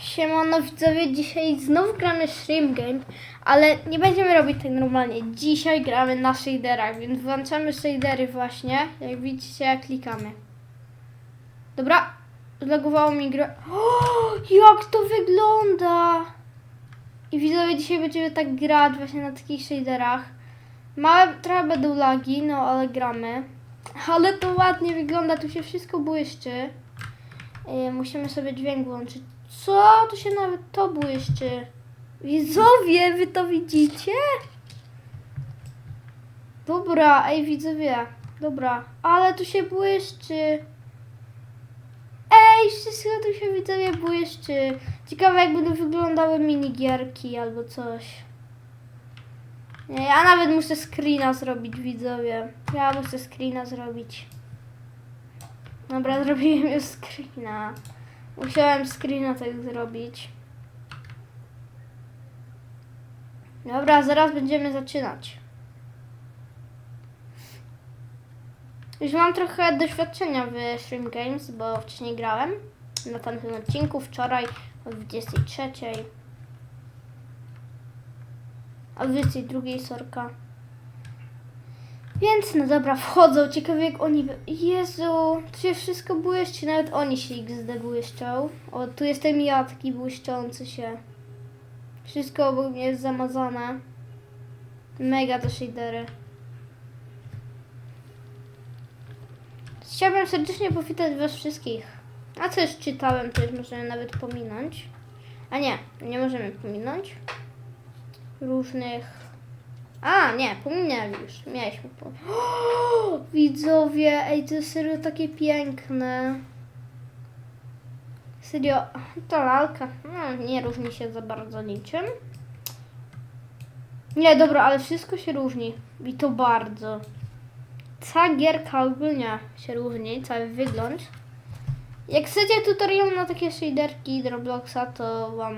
Siemano widzowie, dzisiaj znowu gramy Shrimp Game, ale nie będziemy robić tak normalnie. Dzisiaj gramy na shaderach, więc włączamy shadery właśnie. Jak widzicie, klikamy. Dobra, zlogowało mi grę. Jak to wygląda! I widzowie, dzisiaj będziemy tak grać właśnie na takich shaderach. Małe trochę będą lagi, no ale gramy. Ale to ładnie wygląda, tu się wszystko błyszczy. Yy, musimy sobie dźwięk włączyć. Co? Tu się nawet to błyszczy. Widzowie, wy to widzicie? Dobra, ej widzowie. Dobra, ale tu się błyszczy. Ej, wszystko tu się widzowie błyszczy. Ciekawe jak będą wyglądały minigierki albo coś. Nie, ja nawet muszę screena zrobić widzowie. Ja muszę screena zrobić. Dobra, zrobiłem już screena. Musiałem screena tak zrobić. Dobra, zaraz będziemy zaczynać. Już mam trochę doświadczenia w Shrimp Games, bo wcześniej grałem na tamtym odcinku, wczoraj o 23. A o 22 sorka. Więc no dobra, wchodzą. Ciekawe jak oni... Jezu, tu się wszystko błyszczy. Nawet oni się XD błyszczą. O, tu jestem ja, taki błyszczący się. Wszystko obok mnie jest zamazane. Mega te shadery. Chciałbym serdecznie powitać was wszystkich. A co już czytałem, to już możemy nawet pominąć. A nie, nie możemy pominąć. Różnych a, nie, pominęli już. Mieliśmy po... O, widzowie, ej, to jest serio takie piękne. Serio, ta lalka no, nie różni się za bardzo niczym. Nie, dobra, ale wszystko się różni. I to bardzo. Cała gierka ogólnie się różni, cały wygląd. Jak chcecie tutorial na takie shaderki Robloxa, to wam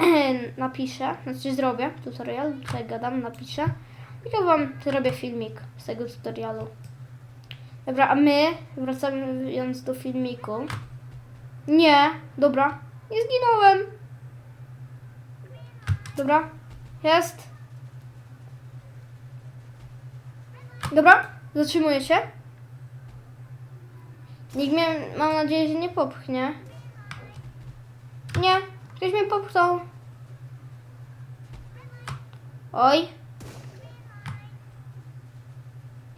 napiszę, znaczy zrobię tutorial, tutaj gadam, napiszę. I to wam zrobię filmik z tego tutorialu. Dobra, a my wracając do filmiku. Nie, dobra, nie zginąłem. Dobra, jest. Dobra, zatrzymuję się. Nikt mnie, mam nadzieję, że nie popchnie. Nie, ktoś mnie popchnął. Oj.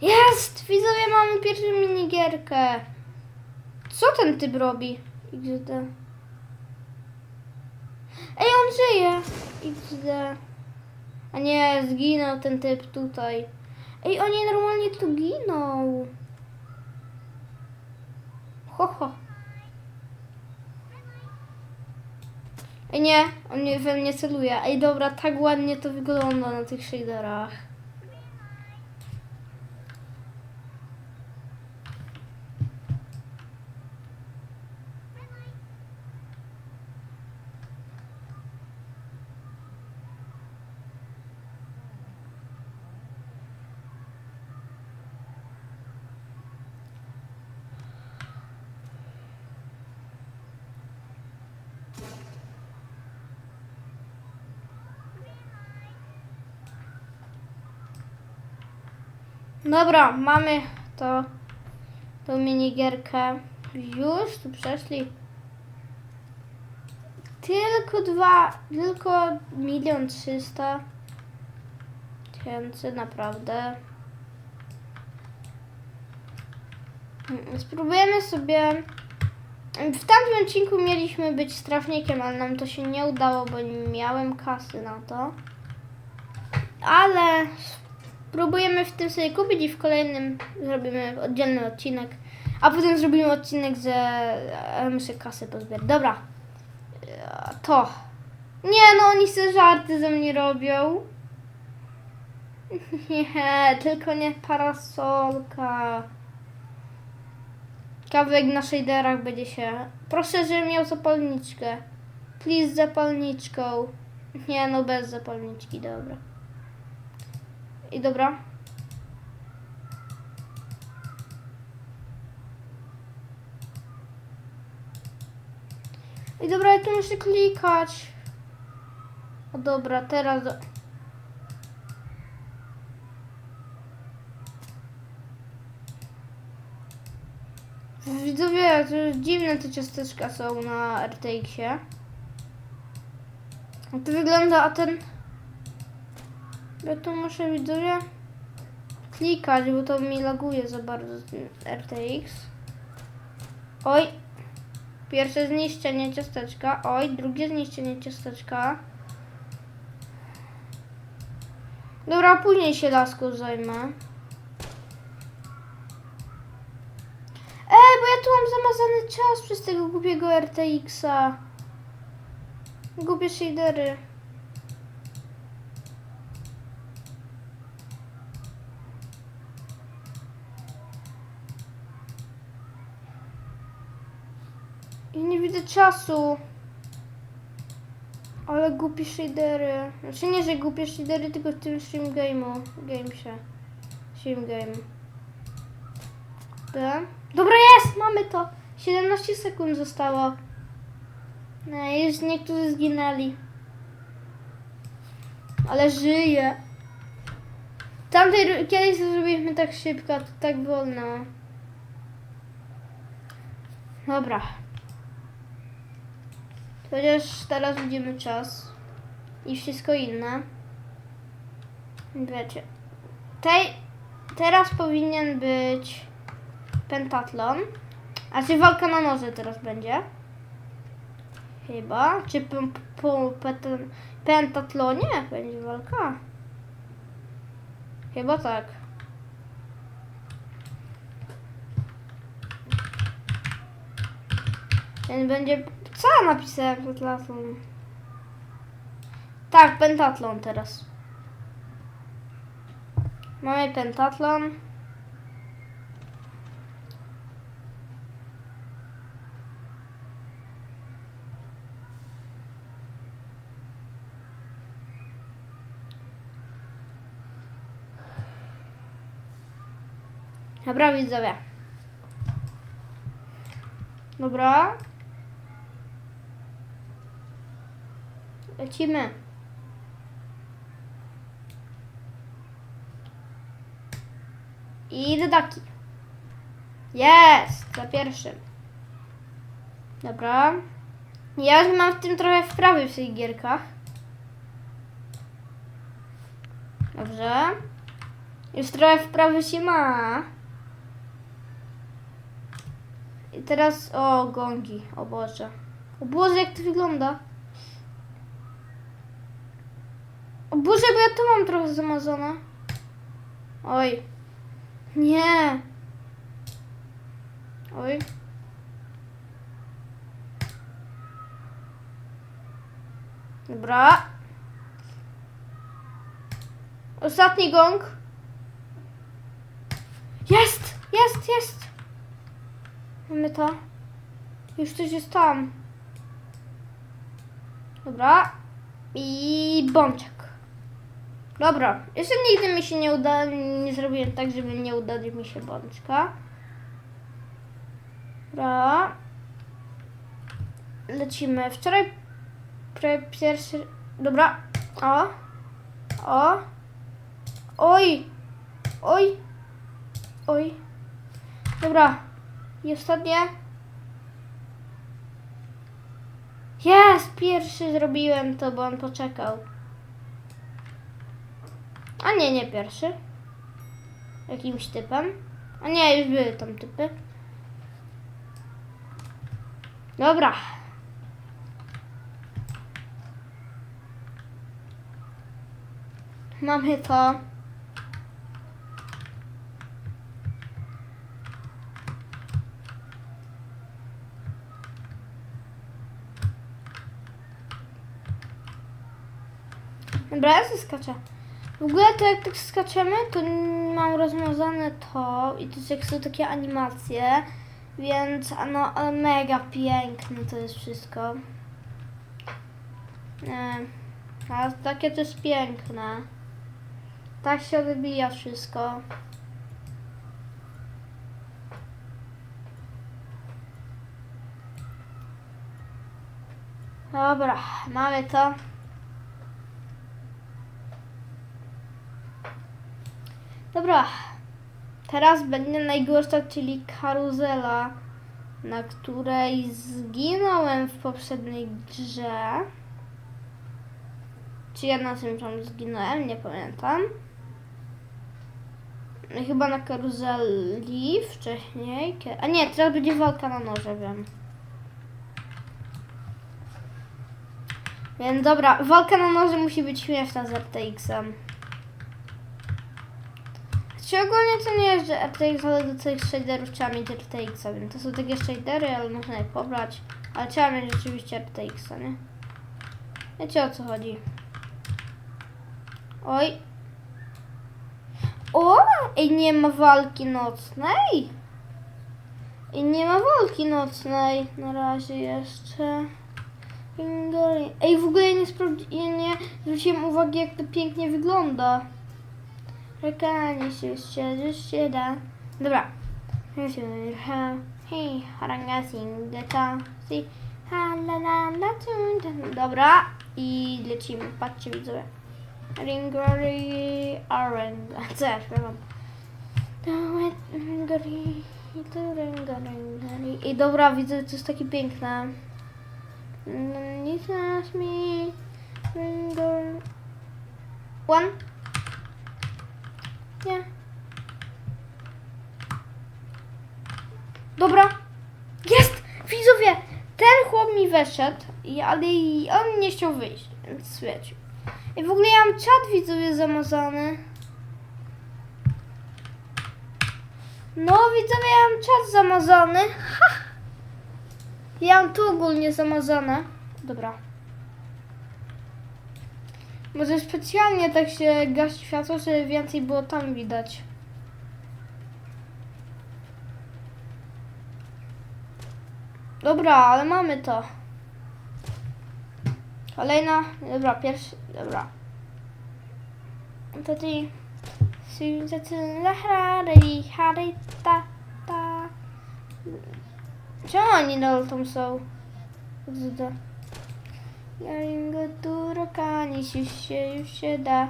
Jest! Widzowie, mamy pierwszą minigierkę. Co ten typ robi? XD. Ej, on żyje! XD. A nie, zginął ten typ tutaj. Ej, oni normalnie tu giną. Ho, ho. Ej, nie, on nie, we mnie celuje. Ej, dobra, tak ładnie to wygląda na tych shaderach. Dobra, mamy to, tą minigierkę. Już tu przeszli. Tylko dwa, tylko milion trzysta tysięcy, naprawdę. Mm, Spróbujemy sobie. W tamtym odcinku mieliśmy być strażnikiem, ale nam to się nie udało, bo nie miałem kasy na to. Ale Próbujemy w tym sobie kupić i w kolejnym zrobimy oddzielny odcinek. A potem zrobimy odcinek, że muszę kasę pozbierać. Dobra. E, To. Nie no, oni sobie żarty ze mnie robią. Nie, tylko nie parasolka. Kawek na shaderach będzie się. Proszę, żebym miał zapalniczkę. Please z zapalniczką. Nie no, bez zapalniczki, dobra. I dobra. I dobra, ja tu muszę klikać. O dobra, teraz... Do... Widzowie, to dziwne te ciasteczka są na RTX-ie. To wygląda, a ten... Ja tu muszę, widzowie, klikać, bo to mi laguje za bardzo RTX. Oj, Pierwsze zniszczenie ciasteczka. Oj, drugie zniszczenie ciasteczka. Dobra, później się laską zajmę. Ej, bo ja tu mam zamazany czas przez tego głupiego RTX-a. Głupie shadery. I nie widzę czasu. Ale głupie shadery. Znaczy nie, że głupie shadery, tylko w tym stream game'u. Gamesie. Stream game. Dobra. Dobra jest! Mamy to! 17 sekund zostało. No, już niektórzy zginęli. Ale żyje. Tamtej kiedyś zrobiliśmy tak szybko, to tak wolno. Dobra. Chociaż teraz widzimy czas i wszystko inne. Wiecie. Tej, teraz powinien być pentatlon. A czy walka na noże teraz będzie? Chyba. Czy po, po pentatlonie będzie walka? Chyba tak. Ten będzie. Co ja napisałem pentatlon? Tak, pentatlon teraz. Mamy pentatlon. Dobra, widzowie. Dobra. Lecimy. I dodaki. Jest! Za pierwszym. Dobra. Ja już mam w tym trochę wprawy w tych gierkach. Dobrze. Już trochę wprawy się ma. I teraz, o, gongi, o Boże. O Boże, jak to wygląda. O Boże, bo ja tu mam trochę zamazane. Oj. Nie. Oj. Dobra. Ostatni gong. Jest! Jest, jest! Mamy to. Już coś jest tam. Dobra. I bączek. Dobra. Jeszcze nigdy mi się nie uda, nie zrobiłem tak, żeby nie udali mi się bączka. Dobra. Lecimy. Wczoraj pierwszy... Dobra. O. O. Oj. Oj. Oj. Dobra. I ostatnie. Jest! Pierwszy zrobiłem to, bo on poczekał. A nie, nie pierwszy. Jakimś typem. A nie, już były tam typy. Dobra. Mamy to. Dobra, ja skaczę. W ogóle to jak tak skaczemy, to mam rozwiązane to i to jak są takie animacje, więc no mega piękne to jest wszystko. Nie, a takie to jest piękne. Tak się odbija wszystko. Dobra, mamy to. Dobra, teraz będzie najgorsza, czyli karuzela, na której zginąłem w poprzedniej grze. Czy ja na tym tam zginąłem? Nie pamiętam. Chyba na karuzeli wcześniej. A nie, teraz będzie walka na noże, wiem. Więc dobra, walka na noże musi być śmieszna z RTX-em. Czy ogólnie to nie jest, że RTX, ale do tych shaderów trzeba mieć RTX-a, więc to są takie shadery, ale można je pobrać. Ale trzeba mieć rzeczywiście RTX-a, nie? Wiecie o co chodzi. Oj. O! Ej, nie ma walki nocnej. I nie ma walki nocnej na razie jeszcze. Ej, w ogóle nie sprawdziłem, nie zwróciłem uwagi, jak to pięknie wygląda. Rekanie się już się da. Dobra. Hej, haranga sing the ta si ha la la la. Dobra. I lecimy. Patrzcie widzowie. Ringori orange. Co ja śpiewam? I dobra, widzę, to jest takie piękne. Nie znasz mi. One. Nie. Dobra. Jest! Widzowie! Ten chłop mi weszedł, i- ale on nie chciał wyjść, więc wiecie. I w ogóle ja mam czat widzowie zamazany. No widzowie, ja mam czat zamazany. Ha! Ja mam tu ogólnie zamazane. Dobra. Może specjalnie tak się gasi światło, żeby więcej było tam widać. Dobra, ale mamy to. Kolejna, dobra, pierwszy, dobra. To ty. Czemu oni na tam są? Zda. Jaringo tu rokani, już się, już się da.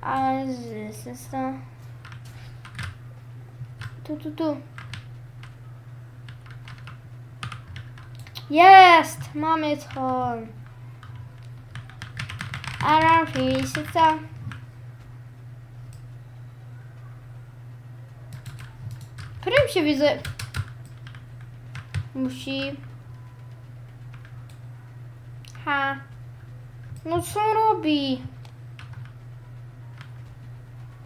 A z to. Tu, tu, tu. Jest! Mamy to. Aram co? Prym się widzę. Musi. No co robi?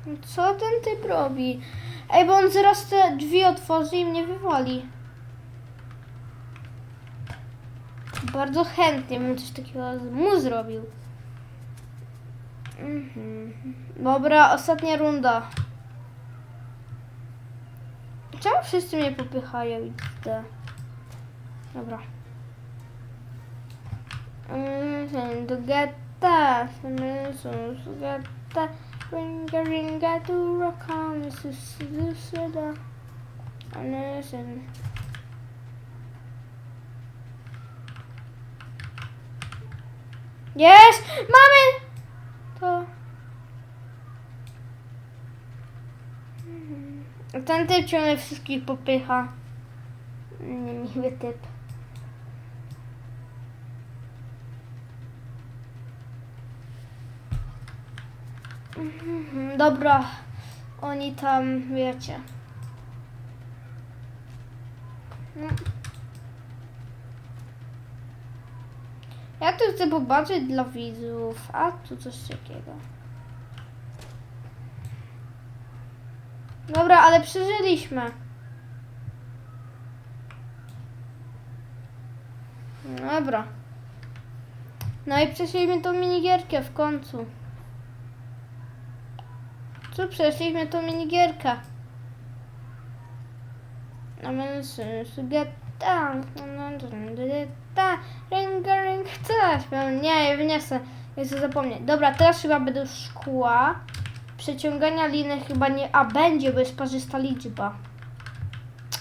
No Co ten typ robi? Ej, bo on zaraz te drzwi otworzy i mnie wywali. Bardzo chętnie bym coś takiego mu zrobił. Mhm. Dobra, ostatnia runda. Czemu wszyscy mnie popychają i? Dobra. Mm, Do getta, do getta, ringa ringa tu rock on, susida, listen. Jest! Mamy! To. Mhm. Ten typ ciągle wszystkich popycha. Niemiły typ. Dobra, oni tam, wiecie. No. Ja tu chcę pobaczyć dla widzów, a tu coś takiego. Dobra, ale przeżyliśmy. Dobra. No i przeszliśmy tą minigierkę w końcu. Co przeszliśmy tą minigierkę? No więc sugeta, ringa ring, coś, no nie, nie chcę zapomnieć. Dobra, teraz chyba będą szkła. Przeciągania liny chyba nie, a będzie, bo jest parzysta liczba.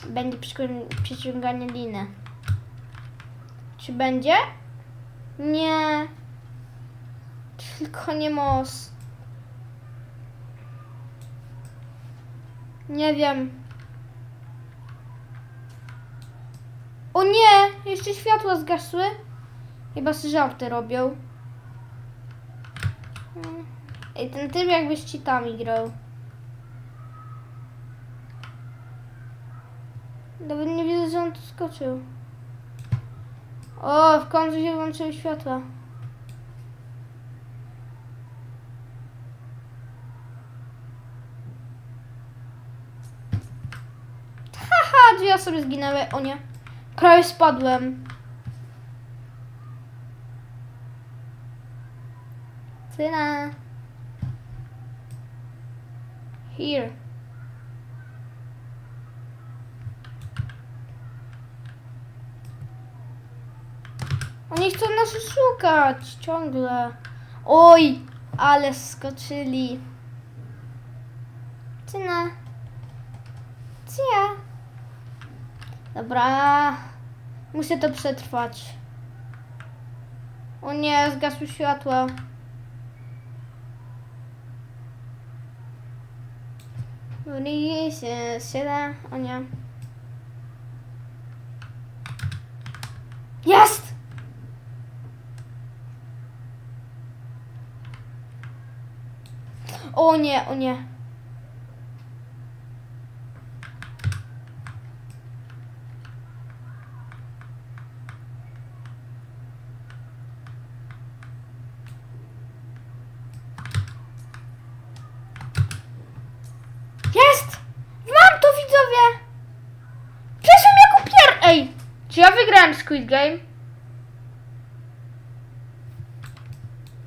Będzie przecią- przeciąganie liny. Czy będzie? Nie. Tylko nie most. Nie wiem. O nie! Jeszcze światła zgasły. Chyba sobie żarty robią. Ej, ten typ jakby z cheatami grał. Nawet nie widzę, że on tu skoczył. O, w końcu się włączyły światła. Dwie osoby zginęły. O nie. Prawie spadłem. Syna. Here. Oni chcą nas szukać ciągle. Oj, ale skoczyli. Cyna. Cia. Dobra. Muszę to przetrwać. O nie, zgasły światła. Wróci się, siada. O nie. Jest! O nie, o nie. Jest! Mam to widzowie! Przeszłem jako pier... Ej! Czy ja wygrałem Squid Game?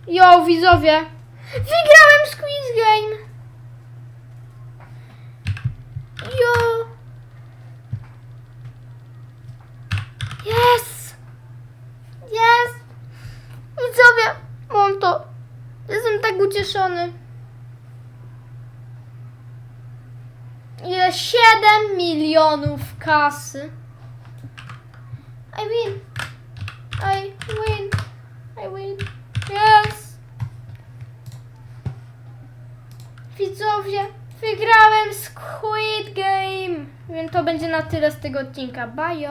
Jo, widzowie! Wygrałem Squid Game! Jo! Yes! Yes! Widzowie, mam to! Jestem tak ucieszony. Ile? 7 milionów kasy. I win. I win. I win. Yes. Widzowie, wygrałem Squid Game. Więc to będzie na tyle z tego odcinka. Bye.